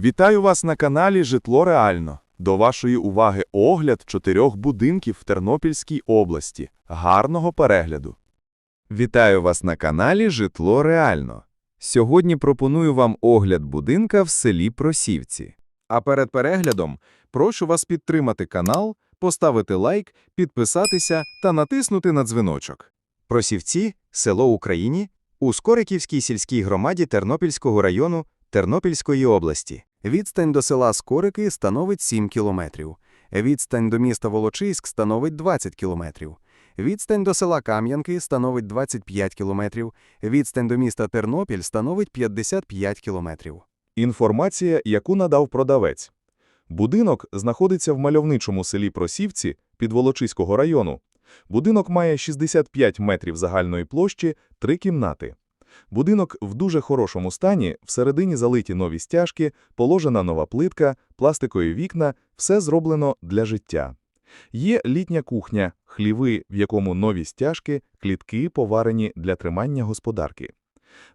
Вітаю вас на каналі Житло Реально. До вашої уваги огляд чотирьох будинків в Тернопільській області. Гарного перегляду. Вітаю вас на каналі Житло Реально. Сьогодні пропоную вам огляд будинка в селі Просівці. А перед переглядом прошу вас підтримати канал, поставити лайк, підписатися та натиснути на дзвіночок. Просівці – село Україні у Скориківській сільській громаді Тернопільського району Тернопільської області. Відстань до села Скорики становить 7 кілометрів. Відстань до міста Волочиськ становить 20 кілометрів. Відстань до села Кам'янки становить 25 кілометрів. Відстань до міста Тернопіль становить 55 кілометрів. Інформація, яку надав продавець. Будинок знаходиться в мальовничому селі Просівці Підволочиського району. Будинок має 65 метрів загальної площі, три кімнати. Будинок в дуже хорошому стані, всередині залиті нові стяжки, положена нова плитка, пластикові вікна, все зроблено для життя. Є літня кухня, хліви, в якому нові стяжки, клітки поварені для тримання господарки.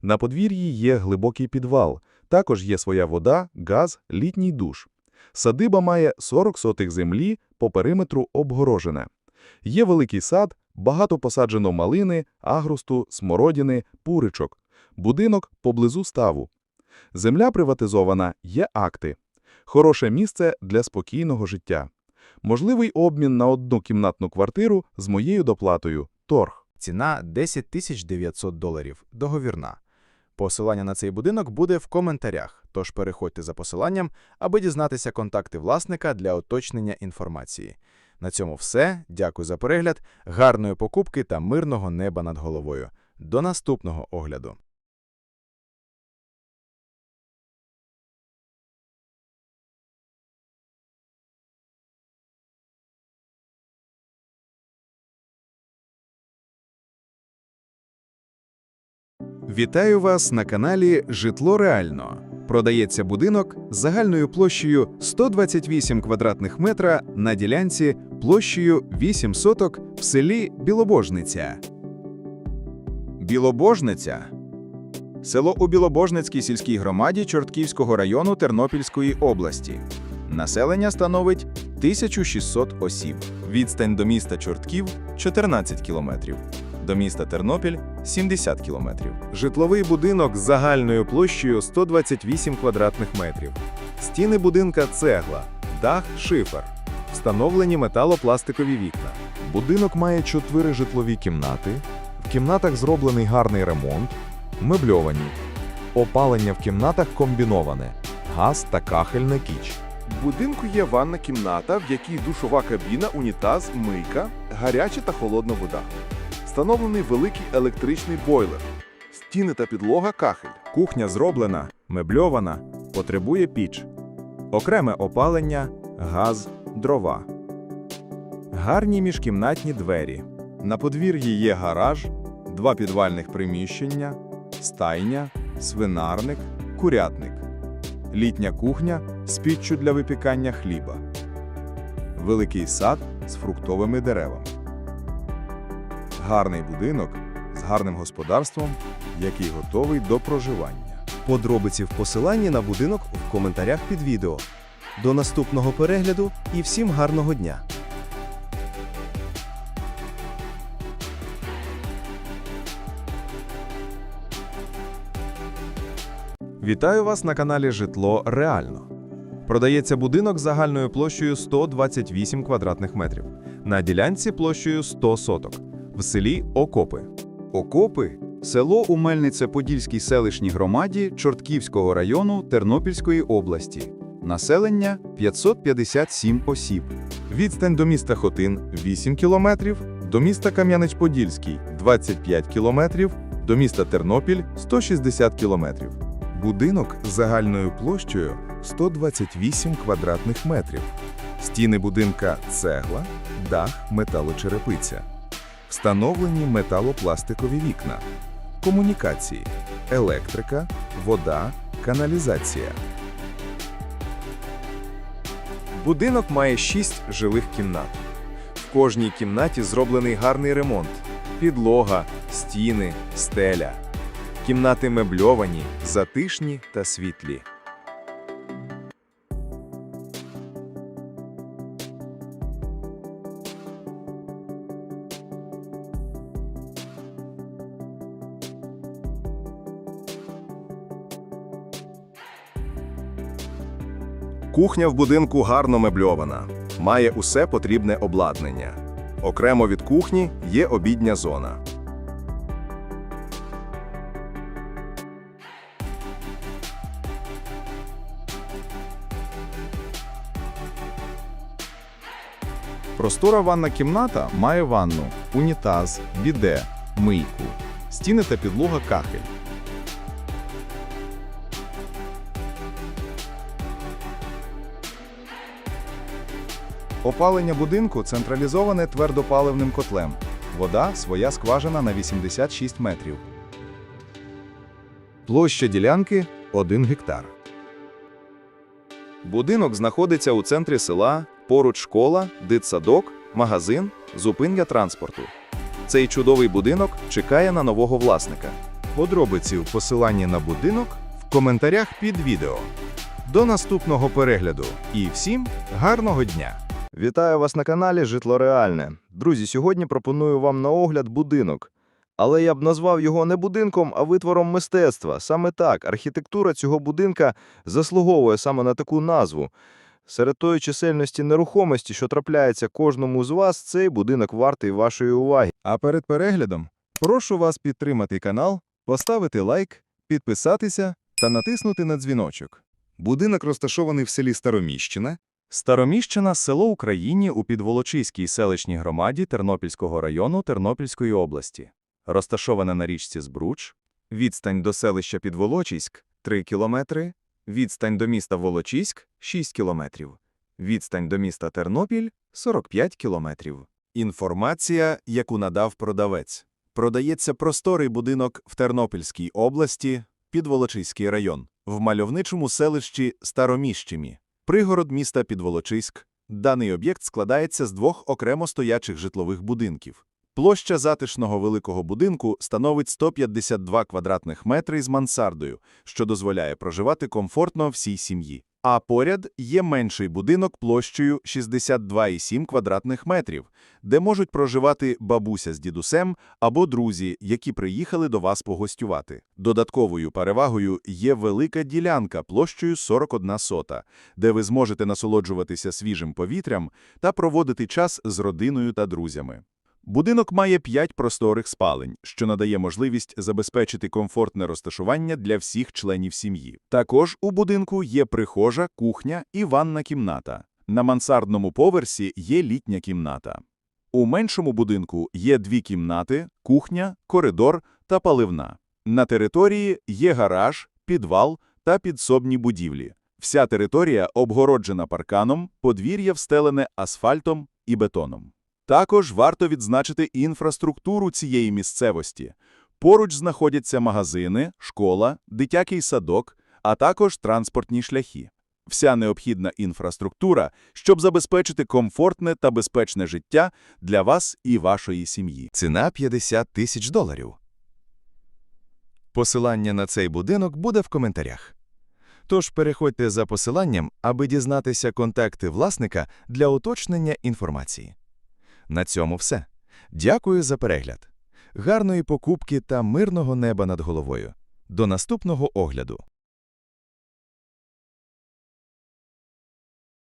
На подвір'ї є глибокий підвал, також є своя вода, газ, літній душ. Садиба має 40 сотих землі, по периметру обгорожена. Є великий сад, багато посаджено малини, агрусту, смородини, пуричок. Будинок поблизу ставу. Земля приватизована, є акти. Хороше місце для спокійного життя. Можливий обмін на одну кімнатну квартиру з моєю доплатою – торг. Ціна 10 тисяч 900 доларів. Договірна. Посилання на цей будинок буде в коментарях, тож переходьте за посиланням, аби дізнатися контакти власника для уточнення інформації. На цьому все. Дякую за перегляд, гарної покупки та мирного неба над головою. До наступного огляду. Вітаю вас на каналі Житло Реально. Продається будинок з загальною площею 128 квадратних метра на ділянці площею 8 соток в селі Білобожниця. Білобожниця село у Білобожницькій сільській громаді Чортківського району Тернопільської області. Населення становить 1600 осіб. Відстань до міста Чортків 14 кілометрів. До міста Тернопіль 70 кілометрів. Житловий будинок з загальною площею 128 квадратних метрів. Стіни будинка цегла, дах шифер. Встановлені металопластикові вікна. Будинок має чотири житлові кімнати. В кімнатах зроблений гарний ремонт, мебльовані. Опалення в кімнатах комбіноване, газ та кахельна кіч. В будинку є ванна кімната, в якій душова кабіна, унітаз, мийка, гаряча та холодна вода. Встановлений великий електричний бойлер. Стіни та підлога кахель. Кухня зроблена, мебльована, потребує піч. Окреме опалення, газ, дрова. Гарні міжкімнатні двері. На подвір'ї є гараж, два підвальних приміщення, стайня, свинарник, курятник. Літня кухня з піччю для випікання хліба. Великий сад з фруктовими деревами. Гарний будинок з гарним господарством, який готовий до проживання. Подробиці в посиланні на будинок в коментарях під відео. До наступного перегляду і всім гарного дня! Вітаю вас на каналі Житло Реально. Продається будинок загальною площею 128 квадратних метрів. На ділянці площею 100 соток. В селі Окопи. Окопи село у Мельнице-Подільській селищній громаді Чортківського району Тернопільської області. Населення 557 осіб. Відстань до міста Хотин – 8 кілометрів, до міста Кам'янець-Подільський – 25 кілометрів, до міста Тернопіль – 160 кілометрів. Будинок з загальною площею 128 квадратних метрів. Стіни будинка – цегла, дах – металочерепиця. Встановлені металопластикові вікна. Комунікації – електрика, вода, каналізація. Будинок має 6 жилих кімнат. В кожній кімнаті зроблений гарний ремонт: підлога, стіни, стеля. Кімнати мебльовані, затишні та світлі. Кухня в будинку гарно мебльована, має усе потрібне обладнання. Окремо від кухні є обідня зона. Простора ванна кімната має ванну, унітаз, біде, мийку, стіни та підлога кахель. Опалення будинку централізоване твердопаливним котлем. Вода своя скважина на 86 метрів. Площа ділянки 1 гектар. Будинок знаходиться у центрі села, поруч школа, дитсадок, магазин, зупинка транспорту. Цей чудовий будинок чекає на нового власника. Подробиці в посиланні на будинок в коментарях під відео. До наступного перегляду і всім гарного дня! Вітаю вас на каналі Житло Реальне. Друзі, сьогодні пропоную вам на огляд будинок. Але я б назвав його не будинком, а витвором мистецтва. Саме так, архітектура цього будинка заслуговує саме на таку назву. Серед тої чисельності нерухомості, що трапляється кожному з вас, цей будинок вартий вашої уваги. А перед переглядом прошу вас підтримати канал, поставити лайк, підписатися та натиснути на дзвіночок. Будинок розташований в селі Староміщина. Староміщина – село Україні у Підволочиській селищній громаді Тернопільського району Тернопільської області. Розташоване на річці Збруч, Відстань до селища Підволочиськ – 3 кілометри, відстань до міста Волочиськ – 6 кілометрів, відстань до міста Тернопіль – 45 кілометрів. Інформація, яку надав продавець. Продається просторий будинок в Тернопільській області, Підволочиський район, в мальовничому селищі Староміщимі, пригород міста Підволочиськ. Даний об'єкт складається з двох окремо стоячих житлових будинків. Площа затишного великого будинку становить 152 квадратних метри з мансардою, що дозволяє проживати комфортно всій сім'ї. А поряд є менший будинок площею 62,7 квадратних метрів, де можуть проживати бабуся з дідусем або друзі, які приїхали до вас погостювати. Додатковою перевагою є велика ділянка площею 41 сота, де ви зможете насолоджуватися свіжим повітрям та проводити час з родиною та друзями. Будинок має п'ять просторих спалень, що надає можливість забезпечити комфортне розташування для всіх членів сім'ї. Також у будинку є прихожа, кухня і ванна кімната. На мансардному поверсі є літня кімната. У меншому будинку є дві кімнати, кухня, коридор та паливна. На території є гараж, підвал та підсобні будівлі. Вся територія обгороджена парканом, подвір'я встелене асфальтом і бетоном. Також варто відзначити інфраструктуру цієї місцевості. Поруч знаходяться магазини, школа, дитячий садок, а також транспортні шляхи. Вся необхідна інфраструктура, щоб забезпечити комфортне та безпечне життя для вас і вашої сім'ї. Ціна 50 тисяч доларів. Посилання на цей будинок буде в коментарях. Тож переходьте за посиланням, аби дізнатися контакти власника для уточнення інформації. На цьому все. Дякую за перегляд. Гарної покупки та мирного неба над головою. До наступного огляду.